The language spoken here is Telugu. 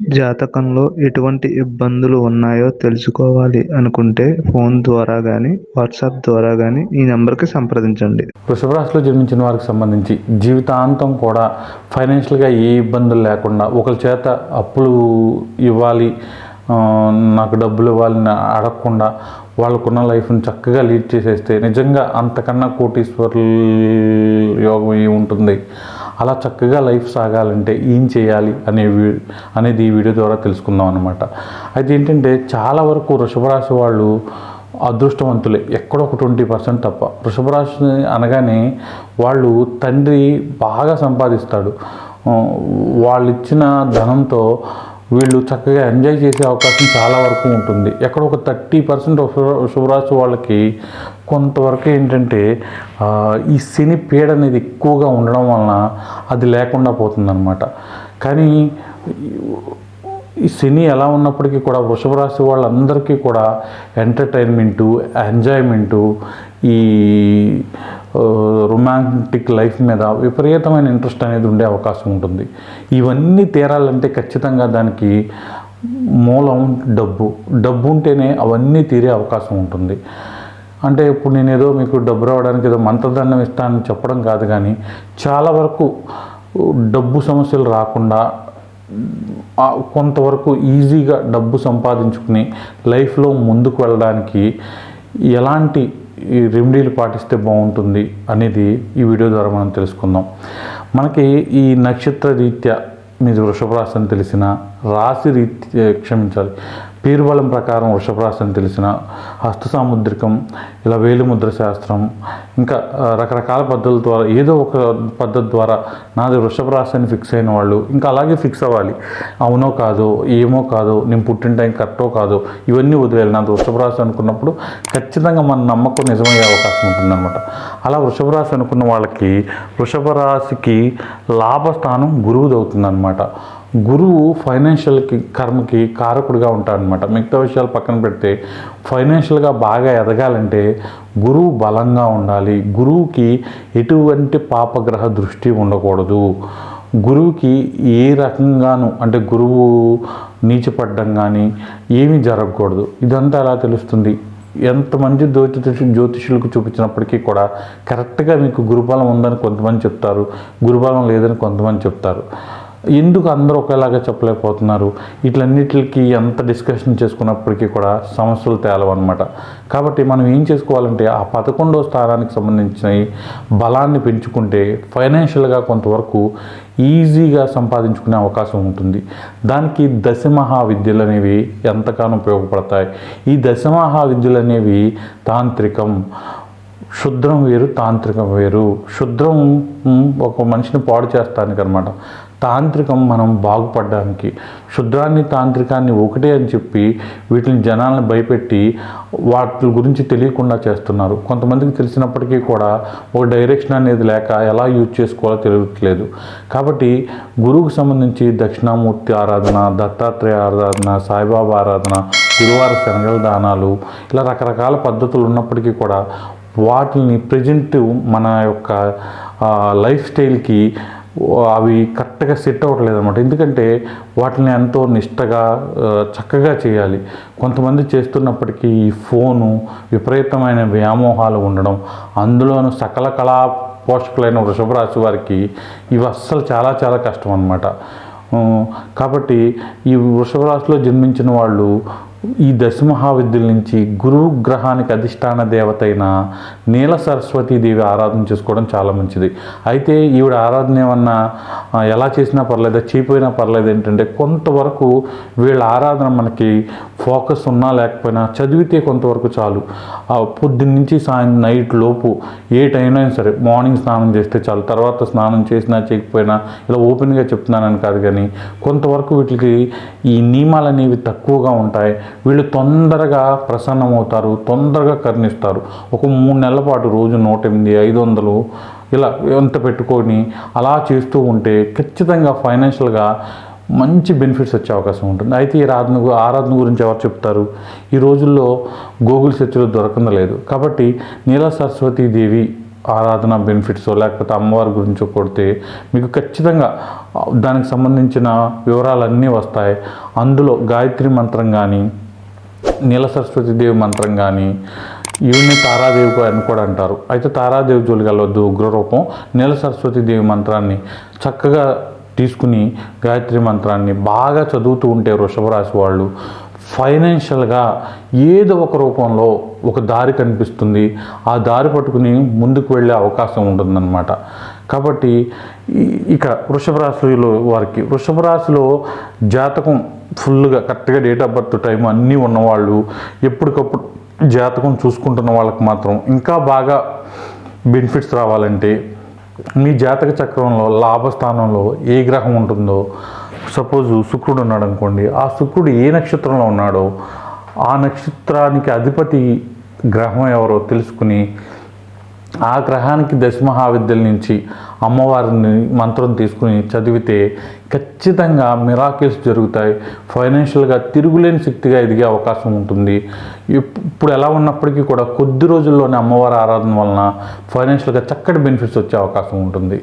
జాతకంలో ఎటువంటి ఇబ్బందులు ఉన్నాయో తెలుసుకోవాలి అనుకుంటే ఫోన్ ద్వారా కానీ వాట్సాప్ ద్వారా కానీ ఈ నెంబర్కి సంప్రదించండి. వృషభరాశిలో జన్మించిన వారికి సంబంధించి జీవితాంతం కూడా ఫైనాన్షియల్గా ఏ ఇబ్బందులు లేకుండా ఒకరి చేత అప్పులు ఇవ్వాలి నాకు డబ్బులు ఇవ్వాలని అడగకుండా వాళ్ళకున్న లైఫ్ని చక్కగా లీడ్ చేసేస్తే నిజంగా అంతకన్నా కోటీశ్వరుల యోగం ఏ ఉంటుంది అలా చక్కగా లైఫ్ సాగాలంటే ఏం చేయాలి అనే వీ- అనేది ఈ వీడియో ద్వారా తెలుసుకుందాం అనమాట అయితే ఏంటంటే చాలా వరకు వృషభరాశి వాళ్ళు అదృష్టవంతులే ఎక్కడో ఒక ట్వంటీ పర్సెంట్ తప్ప. వృషభరాశి అనగానే వాళ్ళు తండ్రి బాగా సంపాదిస్తాడు. వాళ్ళు ఇచ్చిన ధనంతో వీళ్ళు చక్కగా ఎంజాయ్ చేసే అవకాశం చాలా వరకు ఉంటుంది. ఎక్కడ ఒక థర్టీ పర్సెంట్ శుభరాశి వాళ్ళకి కొంతవరకు ఏంటంటే ఈ శని పీడ అనేది ఎక్కువగా ఉండడం వలన అది లేకుండా పోతుందన్నమాట. కానీ ఈ శని ఎలా ఉన్నప్పటికీ కూడా వృషభ రాశి వాళ్ళందరికీ కూడా ఎంటర్టైన్మెంటు ఎంజాయ్మెంటు ఈ రొమాంటిక్ లైఫ్ మీద విపరీతమైన ఇంట్రెస్ట్ అనేది ఉండే అవకాశం ఉంటుంది. ఇవన్నీ తీరాలంటే ఖచ్చితంగా దానికి మూలం డబ్బు. డబ్బు ఉంటేనే అవన్నీ తీరే అవకాశం ఉంటుంది. అంటే ఇప్పుడు నేను ఏదో మీకు డబ్బు రావడానికి ఏదో మంత్రదండం ఇస్తానని చెప్పడం కాదు కానీ చాలా వరకు డబ్బు సమస్యలు రాకుండా కొంతవరకు ఈజీగా డబ్బు సంపాదించుకుని లైఫ్లో ముందుకు వెళ్ళడానికి ఎలాంటి ఈ రెమెడీలు పాటిస్తే బాగుంటుంది అనేది ఈ వీడియో ద్వారా మనం తెలుసుకుందాం. మనకి ఈ నక్షత్ర రీత్యా మీది వృషభ రాశి అని తెలిసిన రాశి రీత్యా క్షమించాలి. పీరుబలం ప్రకారం వృషభరాశిని అని తెలిసిన హస్త సాముద్రికం ఇలా వేలిముద్ర శాస్త్రం ఇంకా రకరకాల పద్ధతుల ద్వారా ఏదో ఒక పద్ధతి ద్వారా నాది వృషభ అని ఫిక్స్ అయిన వాళ్ళు ఇంకా అలాగే ఫిక్స్ అవ్వాలి. అవునో కాదో ఏమో కాదో నేను పుట్టిన టైం కరెక్టో కాదో ఇవన్నీ వదిలేయాలి. నాది వృషభ రాశి అనుకున్నప్పుడు ఖచ్చితంగా మన నమ్మకం నిజమయ్యే అవకాశం ఉంటుందన్నమాట. అలా వృషభ రాశి అనుకున్న వాళ్ళకి వృషభ రాశికి లాభస్థానం గురువుది అవుతుందన్నమాట. గురువు ఫైనాన్షియల్కి కర్మకి కారకుడిగా ఉంటాడనమాట మిగతా విషయాలు పక్కన పెడితే ఫైనాన్షియల్గా బాగా ఎదగాలంటే గురువు బలంగా ఉండాలి. గురువుకి ఎటువంటి పాపగ్రహ దృష్టి ఉండకూడదు. గురువుకి ఏ రకంగాను అంటే గురువు నీచపడ్డం కానీ ఏమీ జరగకూడదు. ఇదంతా ఎలా తెలుస్తుంది? ఎంతమంది జ్యోతిష జ్యోతిషులకు చూపించినప్పటికీ కూడా కరెక్ట్గా మీకు గురుబలం ఉందని కొంతమంది చెప్తారు. గురుబలం లేదని కొంతమంది చెప్తారు. ఎందుకు అందరూ ఒకేలాగా చెప్పలేకపోతున్నారు? ఇట్లన్నిటికి ఎంత డిస్కషన్ చేసుకున్నప్పటికీ కూడా సమస్యలు తేలవన్నమాట. కాబట్టి మనం ఏం చేసుకోవాలంటే ఆ పదకొండో స్థానానికి సంబంధించిన బలాన్ని పెంచుకుంటే ఫైనాన్షియల్గా కొంతవరకు ఈజీగా సంపాదించుకునే అవకాశం ఉంటుంది. దానికి దశమహా విద్యలు అనేవి ఎంతగానో ఉపయోగపడతాయి. ఈ దశమహా విద్యలు అనేవి తాంత్రికం. శుద్రం వేరు తాంత్రికం వేరు. శుద్రం ఒక మనిషిని పాడు చేస్తానికి అనమాట తాంత్రికం మనం బాగుపడడానికి శుద్రాన్ని తాంత్రికాన్ని ఒకటే అని చెప్పి వీటిని జనాలను భయపెట్టి వాటి గురించి తెలియకుండా చేస్తున్నారు. కొంతమందికి తెలిసినప్పటికీ కూడా ఒక డైరెక్షన్ అనేది లేక ఎలా యూజ్ చేసుకోవాలో తెలియట్లేదు. కాబట్టి గురువుకు సంబంధించి దక్షిణామూర్తి ఆరాధన దత్తాత్రేయ ఆరాధన సాయిబాబా ఆరాధన గురువార శనగల దానాలు ఇలా రకరకాల పద్ధతులు ఉన్నప్పటికీ కూడా వాటిని ప్రజెంట్ మన యొక్క లైఫ్ స్టైల్కి అవి కరెక్ట్గా సెట్ అవ్వట్లేదు అనమాట ఎందుకంటే వాటిని ఎంతో నిష్టగా చక్కగా చేయాలి. కొంతమంది చేస్తున్నప్పటికీ ఈ ఫోను విపరీతమైన వ్యామోహాలు ఉండడం అందులోనూ సకల కళా పోషకులైన వృషభరాశి వారికి ఇవి అస్సలు చాలా చాలా కష్టం అనమాట కాబట్టి ఈ వృషభ రాశిలో జన్మించిన వాళ్ళు ఈ దశమహావిద్యుల నుంచి గురువు గ్రహానికి అధిష్టాన దేవత అయిన నీల సరస్వతీదేవి ఆరాధన చేసుకోవడం చాలా మంచిది. అయితే ఈవిడ ఆరాధన ఏమన్నా ఎలా చేసినా పర్లేదు చీపోయినా పర్లేదు ఏంటంటే కొంతవరకు వీళ్ళ ఆరాధన మనకి ఫోకస్ ఉన్నా లేకపోయినా చదివితే కొంతవరకు చాలు. ఆ పొద్దున్న నుంచి సాయం నైట్ లోపు ఏ టైం అయినా సరే మార్నింగ్ స్నానం చేస్తే చాలు. తర్వాత స్నానం చేసినా చేయకపోయినా ఇలా ఓపెన్గా చెప్తున్నానని కాదు కానీ కొంతవరకు వీటికి ఈ నియమాలు అనేవి తక్కువగా ఉంటాయి. వీళ్ళు తొందరగా ప్రసన్నమవుతారు తొందరగా కరుణిస్తారు. ఒక మూడు నెలల పాటు రోజు నూట ఎనిమిది ఐదు వందలు ఇలా ఎంత పెట్టుకొని అలా చేస్తూ ఉంటే ఖచ్చితంగా ఫైనాన్షియల్గా మంచి బెనిఫిట్స్ వచ్చే అవకాశం ఉంటుంది. అయితే ఈ రాధన ఆరాధన గురించి ఎవరు చెప్తారు? ఈ రోజుల్లో గూగుల్ సెర్చ్లో దొరకడం లేదు. కాబట్టి నీల సరస్వతీ దేవి ఆరాధన బెనిఫిట్స్ లేకపోతే అమ్మవారి గురించో కొడితే మీకు ఖచ్చితంగా దానికి సంబంధించిన వివరాలన్నీ వస్తాయి. అందులో గాయత్రి మంత్రం కానీ నీల సరస్వతి దేవి మంత్రం కానీ ఈవిని తారాదేవి అని కూడా అంటారు. అయితే తారాదేవి జోలికి ఉగ్రరూపం. నీల సరస్వతి దేవి మంత్రాన్ని చక్కగా తీసుకుని గాయత్రి మంత్రాన్ని బాగా చదువుతూ ఉంటే వృషభ రాశి వాళ్ళు ఫైనాన్షియల్గా ఏదో ఒక రూపంలో ఒక దారి కనిపిస్తుంది. ఆ దారి పట్టుకుని ముందుకు వెళ్ళే అవకాశం ఉంటుందన్నమాట. కాబట్టి ఇక వృషభ రాశిలో వారికి వృషభ రాశిలో జాతకం ఫుల్గా కరెక్ట్గా డేట్ ఆఫ్ బర్త్ టైం అన్నీ ఉన్నవాళ్ళు ఎప్పటికప్పుడు జాతకం చూసుకుంటున్న వాళ్ళకి మాత్రం ఇంకా బాగా బెనిఫిట్స్ రావాలంటే మీ జాతక చక్రంలో లాభస్థానంలో ఏ గ్రహం ఉంటుందో సపోజ్ శుక్రుడు ఉన్నాడు అనుకోండి ఆ శుక్రుడు ఏ నక్షత్రంలో ఉన్నాడో ఆ నక్షత్రానికి అధిపతి గ్రహం ఎవరో తెలుసుకుని ఆ గ్రహానికి దశమహావిద్యల నుంచి అమ్మవారిని మంత్రం తీసుకుని చదివితే ఖచ్చితంగా మిరాకిల్స్ జరుగుతాయి. ఫైనాన్షియల్గా తిరుగులేని శక్తిగా ఎదిగే అవకాశం ఉంటుంది. ఇప్- ఇప్పుడు ఎలా ఉన్నప్పటికీ కూడా కొద్ది రోజుల్లోనే అమ్మవారి ఆరాధన వలన ఫైనాన్షియల్గా చక్కటి బెనిఫిట్స్ వచ్చే అవకాశం ఉంటుంది.